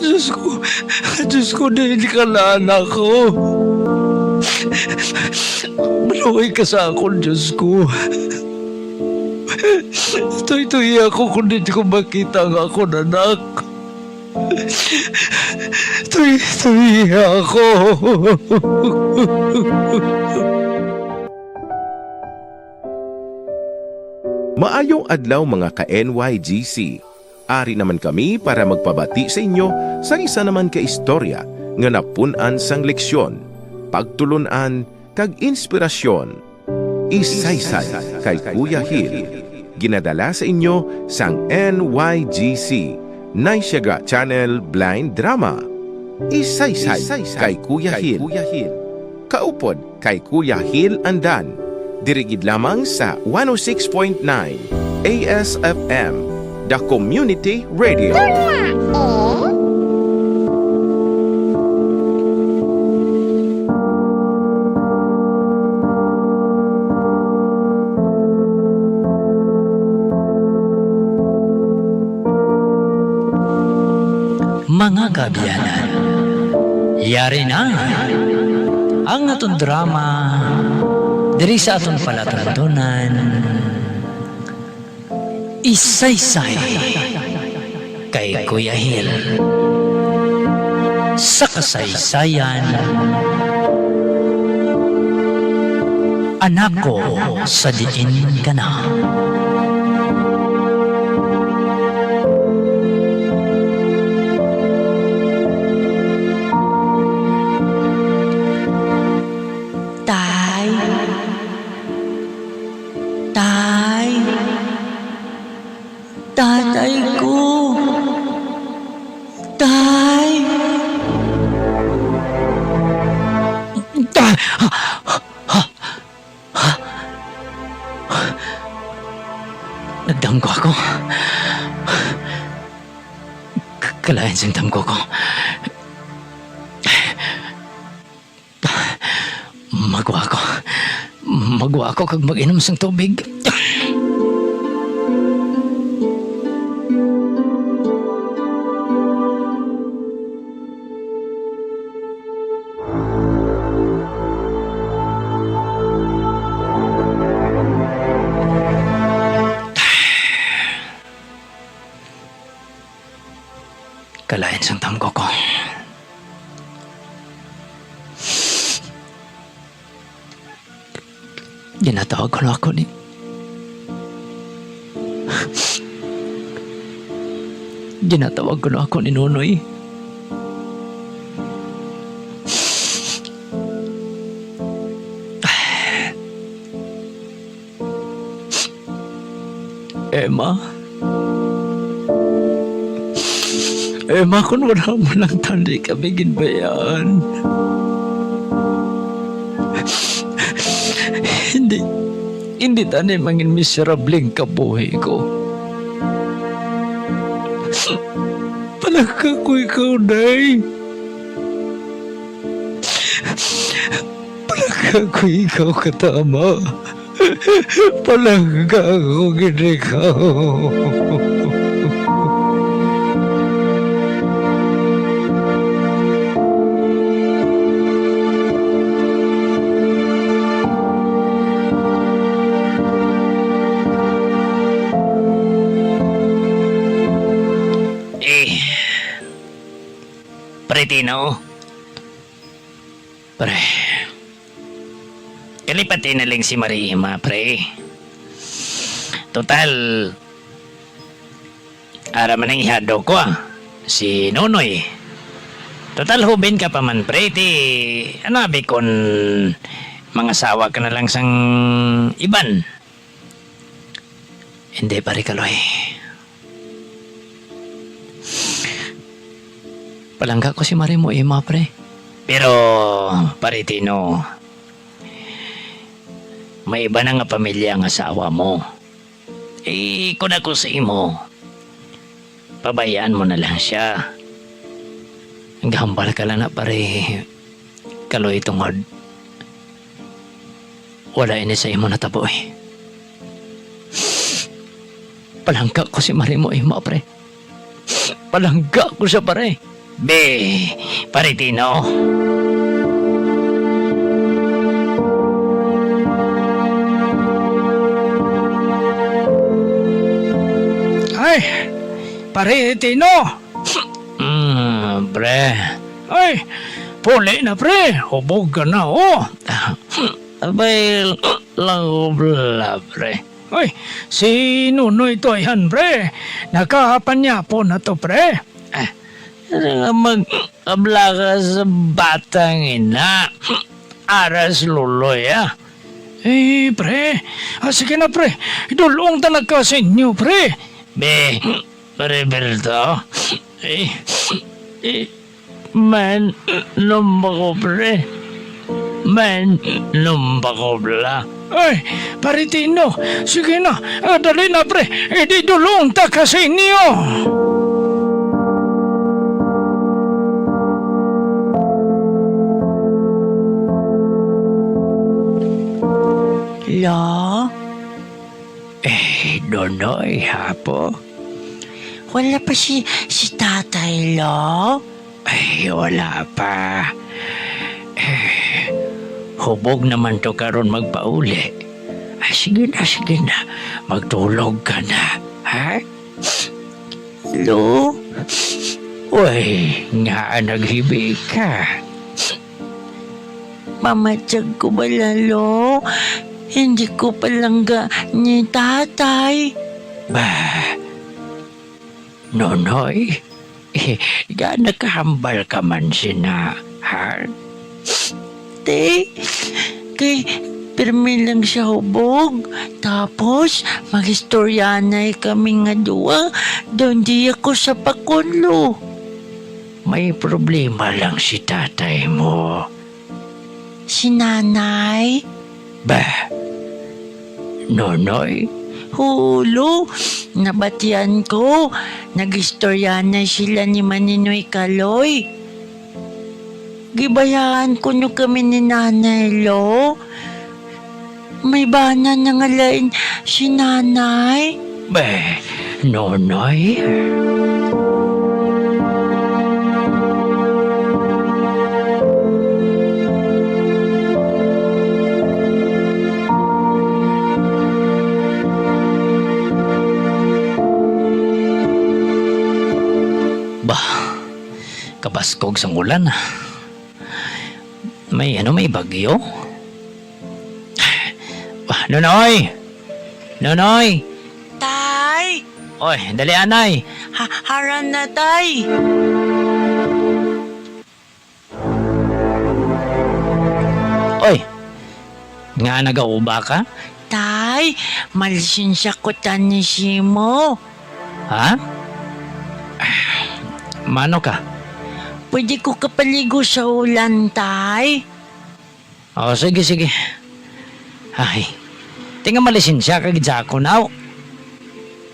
Diyos ko, Diyos ko, dahil ka na anak ko. Maluhay ka sa akin, Diyos ko. Tuy-tuy ako kung di ko makita ang ako anak. Tuy-tuy ako. Maayong adlaw mga ka-NYGC. Ari naman kami para magpabati sa inyo sa isa naman ka istorya nga napunan sang leksyon, pagtulunan, kag inspirasyon. Isaysay kay Kuya Hil. Ginadala sa inyo sang NYGC, Naisyaga Channel Blind Drama. Isaysay kay Kuya Hil. Kaupod kay Kuya Hil Andan. Dirigid lamang sa 106.9 ASFM, The Community Radio. Mga kabiyanan, yari na. Ang atong drama diri sa atong palatuntunan Isaysay kay Kuya Hil sa kasaysayan Anak ko sa diin ka na. Tatay ko. Tay. Ta- Nagdamgo ako. Kalayan siyang damgo ko. Magwa ako. Magwa ako kag mag-inom sang tubig. Ginatawag ko na ako ni... Ginatawag ko na ako ni Nonoy. Emma? Emma, kung wala mo lang tali kami ginbayaan. hindi, hindi tani mangin miserableng kabuhi ko. Palaka ko ikaw, Nay. Palaka ko ikaw katama. Palaka ko ginikaw. Eh, Pretino. Pre. Kalipatin na lang si Marima, pre. Total, ara man ang ihado ko ah. Si Nonoy. Total, hubin ka pa man, pre. Ti, ano abi kon mga sawa ka na lang sang iban. Hindi, pare kaloy. Palangga ko si Mari mo, Ima, pre. Pero, paritino, may iba na nga pamilya ang asawa mo. Eh, kung ako sa imo, pabayaan mo na lang siya. Gambal ka lang na pare, kaloy tungod. Wala ini sa imo natabo eh. Palangga ko si Mari mo, Ima, pre. Palangga ko sa pare. Be, pare Tino. Ay, pare Tino. Hmm, pre. Ay, puli na pre. Hubog ka na, oh. Abay, lang bla, pre. Ay, si Nunoy Toyhan, pre. Nakahapan niya po na to, pre. Ano mag-abla ka sa batang ina? Aras luloy, ah. Eh, pre. Ah, sige na, pre. Idulong talaga sa inyo, pre. Be, pare Berto. Eh, eh, man, lumba pre. Man, lumba bla. Ay, pare Tino. Sige na. Ah, na, pre. Eh, di dulong ta ka sa inyo. Lo? Eh, donoy, hapo. Wala pa si, si tatay, Lo? Ay, wala pa. Eh, hubog naman to karon magpauli. Ay, sige na, sige na. Magtulog ka na, ha? Lo? Uy, nga naghibi ka. Mamatsyag ko ba, Lalo? Hindi ko palangga ni tatay. Bah, nonoy, eh, ga nakahambal ka man sina, ha? Te, kay pirmi lang siya hubog. Tapos, magistoryanay kami nga duwa. Doon di ako sa pakunlo. May problema lang si tatay mo. Si nanay, Bah, nonoy, hulo, nabatian ko. Nagistoryanay sila ni Maninoy Kaloy. Gibayaan ko nyo kami ni nanay, lo. May bana na nga lain si nanay. bah, nonoy. Bah, kabaskog sa ulan. ah. May ano, may bagyo? Bah, Nonoy! Nonoy! Tay! Oy, dali anay. Ha haran na, tay! Oy. Nga nagauba ka? Tay, malisensya ko tan ni Simo. Ha? Mano ka? Pwede ko kapaligo sa ulan, tay? O, sige, sige. Ay, tinga malisensya kag Jaco now.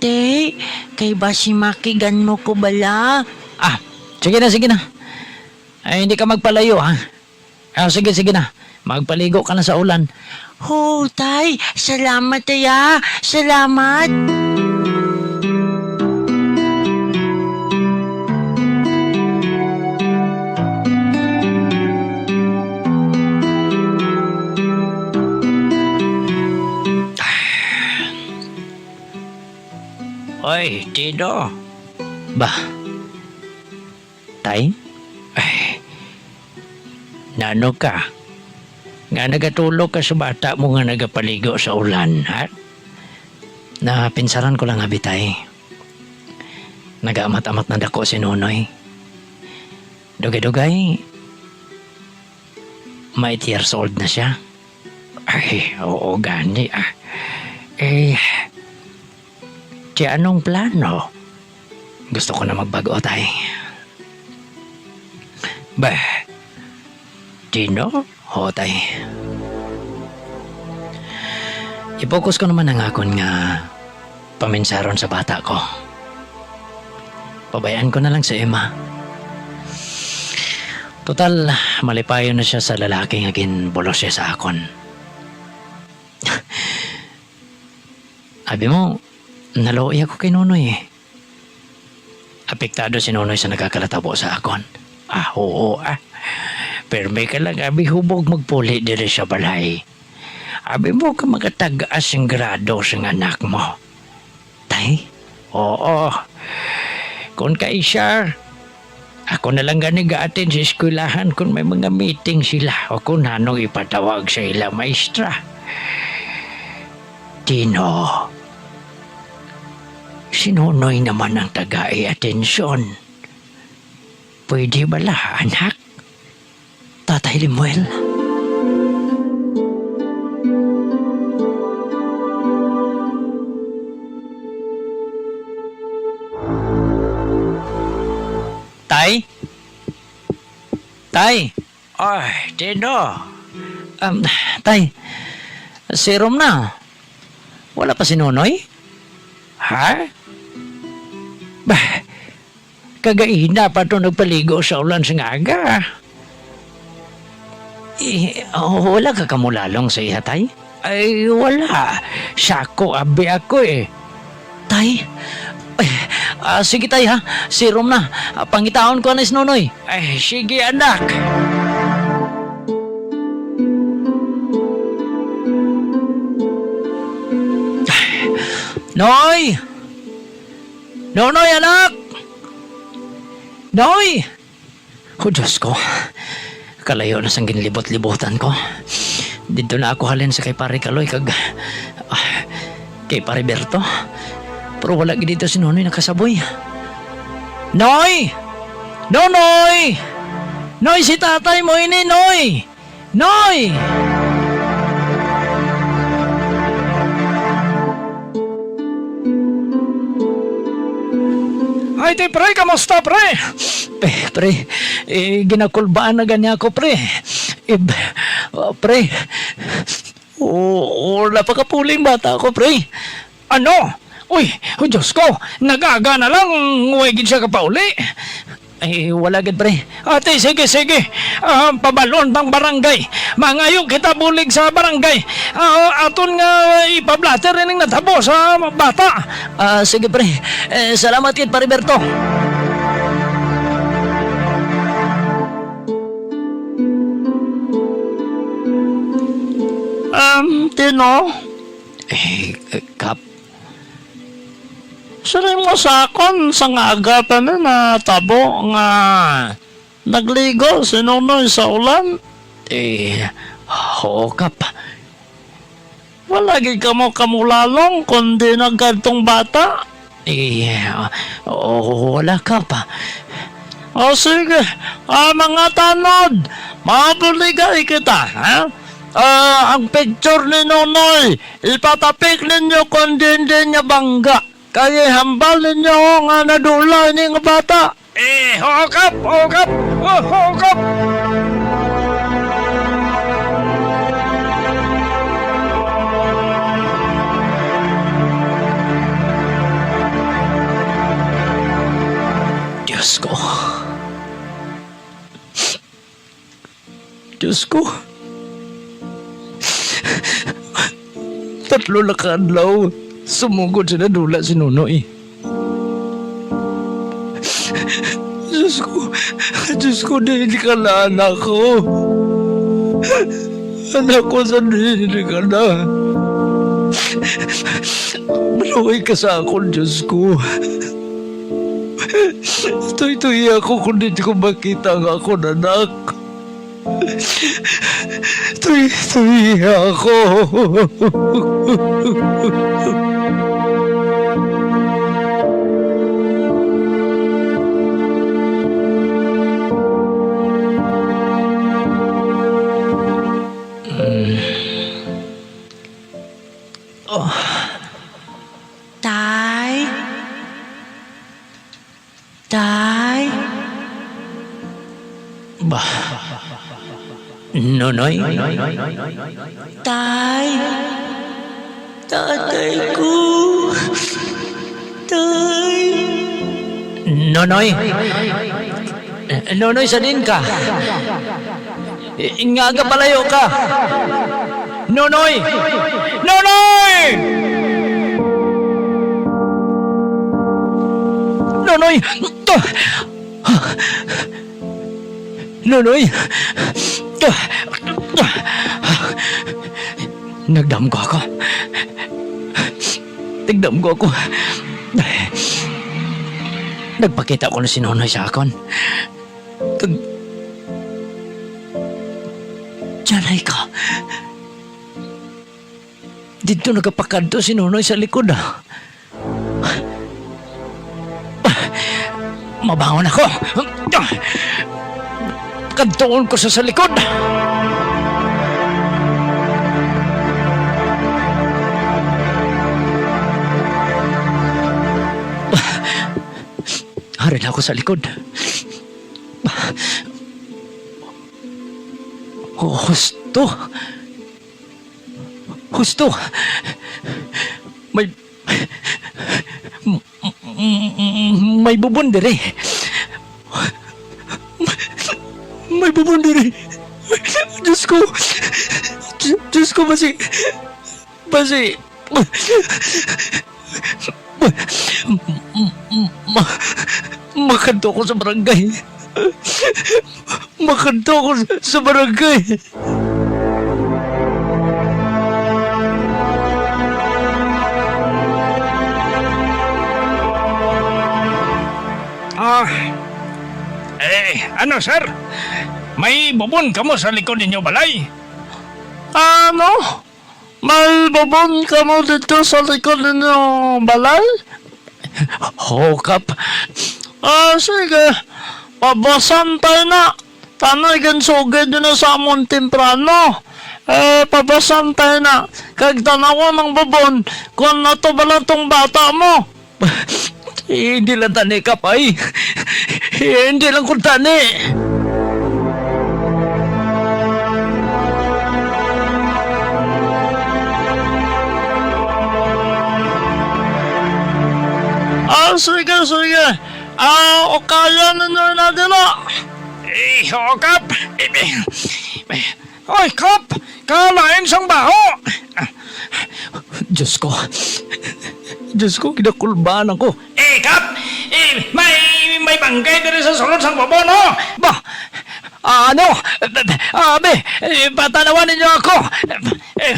Te, kay ba si makigan mo ko bala? Ah, sige na, sige na. Ay, hindi ka magpalayo, ha? Ah, sige, sige na. Magpaligo ka na sa ulan. Ho, tay, salamat taya. Salamat. Oy, Tino. Ba? Tay? Ay, nano ka? Nga nagatulog ka sa bata mo nga nagapaligo sa ulan, ha? Napinsaran ko lang habitay. Nagaamat-amat na dako si Nonoy. Dugay-dugay. May years old na siya. Ay, oo, gani ah. Eh, Di anong plano? Gusto ko na magbago, tay. Bah, Tino? Oo, tay. I-focus ko naman ang akon nga paminsaron sa bata ko. Pabayaan ko na lang si Emma. Total, malipayo na siya sa lalaki nga ginbulos siya sa akon. Abi mo, Naluoy ako kay Nonoy eh. apektado si Nonoy sa nagkakalatabo sa akon. Ah, oo ah. Pero may ka lang, abi hubog magpuli diri sa balay. Abi mo ka makatagaas ang grado sa anak mo. Tay? Oo. Kung kay Shar, ako na lang gani ga-attend sa eskwelahan kung may mga meeting sila o kung anong ipatawag sa ila maestra. Tino, sinunoy naman ang tagai atensyon. Pwede ba la, anak? Tatay Limuel? Tay? Tay? Ay, Tino. Um, tay, serum na. Wala pa si Nonoy? Ha? Bah, kagaina pa ito nagpaligo sa ulan sa ngaga. Eh, oh, wala ka kamulalong sa iya, tay? Ay, wala. Sako, abi ako eh. Tay? Ay, ah, sige tay ha, serum na. Ah, pangitaon ko na si Nonoy. Ay, sige anak. Noy! Nonoy, anak! Noy! Oh, Diyos ko. Kalayo na sang ginlibot-libutan ko. Dito na ako halin sa kay pare Kaloy kag... ah, kay pare Berto. Pero wala dito si Nonoy nakasaboy. Noy! Nonoy! Noy, si tatay mo ini, Noy! Noy! Ay, ti pre, kamusta pre? Eh, pre, eh, ginakulbaan na ganyan ako, pre. Eh, oh, pre, oh, wala pa kapuling bata ako, pre. Ano? Uy, oh Diyos ko, nagaga na lang, uwagin siya ka pa uli. Eh, wala gid, pre. Ate, sige, sige. Ah, pabalon pang barangay. Mangayo kita bulig sa barangay. Ah, aton nga ipablater rin ang natabo sa bata. Ah, sige, pre. Eh, salamat kid, pare Berto. Um, Tino, Eh, eh, Kap, saray mo sa akon sa nga agatan na natabo nga nagligo si Nonoy sa ulan. eh, oo, Kap. Wala gid ka mo kamulalong kundi nagkadtong bata. Eh, oo, wala, Kap. O sige, ah, mga tanod, mabuligay kita, ha? Ah, ang picture ni Nonoy, ipatapik ninyo kung din niya bangga. Kaya hambal ninyo nga nadula ni nga bata. Eh, hukap, hukap, oh, hukap. Diyos ko. Diyos ko. Tatlo na kaadlaw. Sumugod sa nadula si Nonoy. Diyos ko. Diyos ko, dili ka na anak ko. Anak ko, sa dili ka na. Maluhay ka sa akin, Diyos ko. Tuy-tuy ako kung di ko makita ang ako anak. Tuy-tuy ako. Nonoy? Tay? Tatay ko? Tay? Nonoy? Nonoy, salin ka. Eh, Ingaga palayo ka. Nonoy! Nonoy! Nonoy! Nonoy! Nagdam ko ako. Nagdam ko ako. Nagpakita ko na si Nonoy sa akon. Tag... Diyanay ka. Dito nagapakadto si Nonoy sa likod ah. Mabangon ako. Kantoon ko sa sa likod. Harin ako sa likod. Oh, Husto. Husto. May... May bubundiri. May bubundiri. Diyos ko. Diyos- ko, basi... Basi... Ma, makanto ko sa barangay. Makanto ko sa barangay. Ah, eh, ano sir? May bubon ka mo sa likod ninyo balay? Ano? May babon ka mo dito sa likod ninyo balay? Hokap. Ah, sige. Pabasan tayo na. Tanay gan sugid yun na sa amon temprano. Eh, pabasan tayo na. Kag tanawa ng babon, kung na to bala tong bata mo. Hindi lang tani ka pa. Eh, hindi lang kung tani. Ah, sige, sige. Ah, o kaya ninyo na dila. Eh, oh, Kap. Eh, eh, eh, Oy, Kap! Kalain sang baho! Diyos ko. Diyos ko, kinakulbaan ako. Eh, Kap! Eh, may, may bangkay dito sa sulod sang babo, no? Ano? Abe, eh, patanawan ninyo ako. Eh,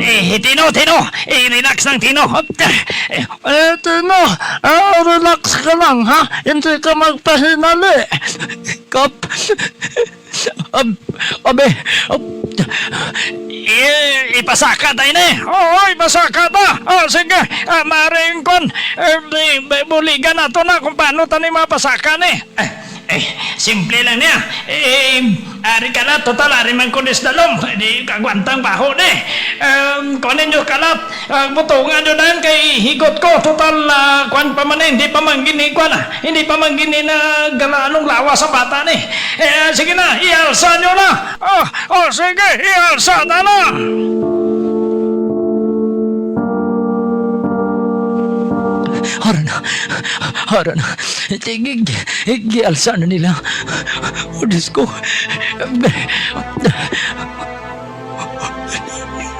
eh, Tino, Tino. Eh, relax lang, Tino. Eh, Tino, ah, relax ka lang, ha? Hindi ka magpahinali. Kap. Ab, abe. Ab, eh, ipasaka tayo na eh. Oo, ipasaka ta. Oh, sige. Ah, maring kon. Eh, eh, buligan na to na kung paano tayo mapasaka na eh. Eh, eh, simple lang niya. Eh, ari ka na, total, ari man kunis dalom. Di kagwantang baho na eh. Um, kunin nyo kalat. Uh, butungan nyo na kay higot ko. Total, uh, kwan pa man eh. Hindi pa man gini, kwan ah. Hindi pa man gini na galanong lawa sa bata ni. Eh, sige na, ialsa nyo na. Oh, oh, sige, ialsa na na. Hara na. Hara na. Tigig. Gialsa na nila. Oh, Diyos ko.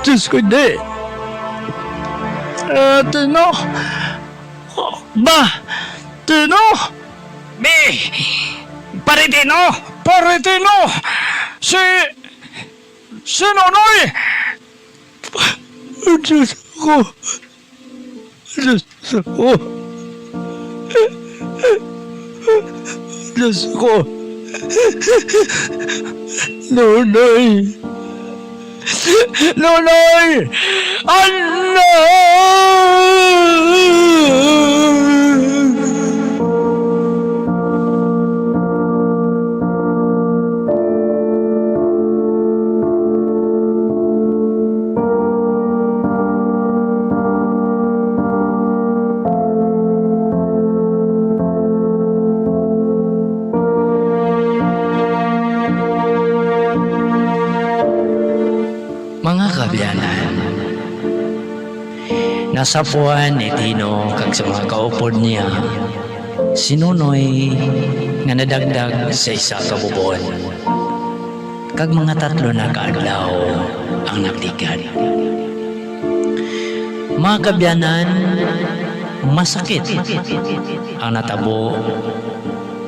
Diyos ko, hindi. Eh, Tino. Ba, Tino. Be! Paritino! Paritino! Si... Si Nonoy! Diyos ko! Diyos ko! Diyos ko! Nonoy! Nonoy! Ano? Nasa puwan ni Tino kag sa mga kaupod niya, si Nonoy nga nadagdag sa isa ka bubon. Kag mga tatlo na kaadlaw ang nagtigad. Mga kabyanan, masakit ang natabo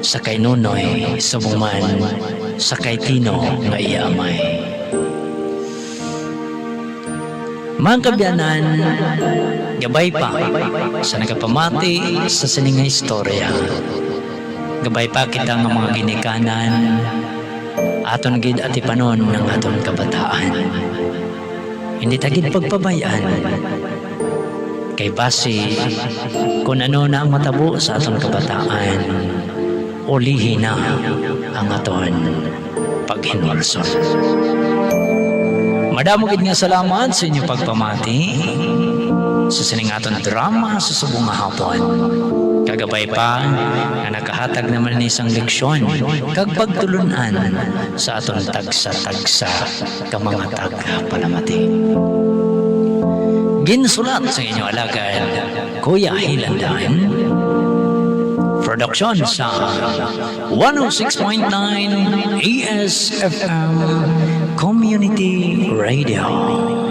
sa kay Nunoy sa buman sa kay Tino nga iamay. Mga kabyanan, gabay pa sa nagapamati sa siningay istorya. Gabay pa kita ng mga ginikanan aton gid ati panon ng aton kabataan. Hindi tagid pagpabayaan. Kay base kung ano na ang matabo sa aton kabataan, ulihin na ang aton paghinulson. Madamo nga salamat sa inyong pagpamati sa siningaton drama sa subong hapon. Kagabay pa nga nakahatag naman ni isang leksyon kag pagtulunan sa aton tagsa-tagsa ka mga tagpalamati. Ginsulat sa inyong alagad, Kuya Hilandan. Production sa 106.9 ESFM Community Radio.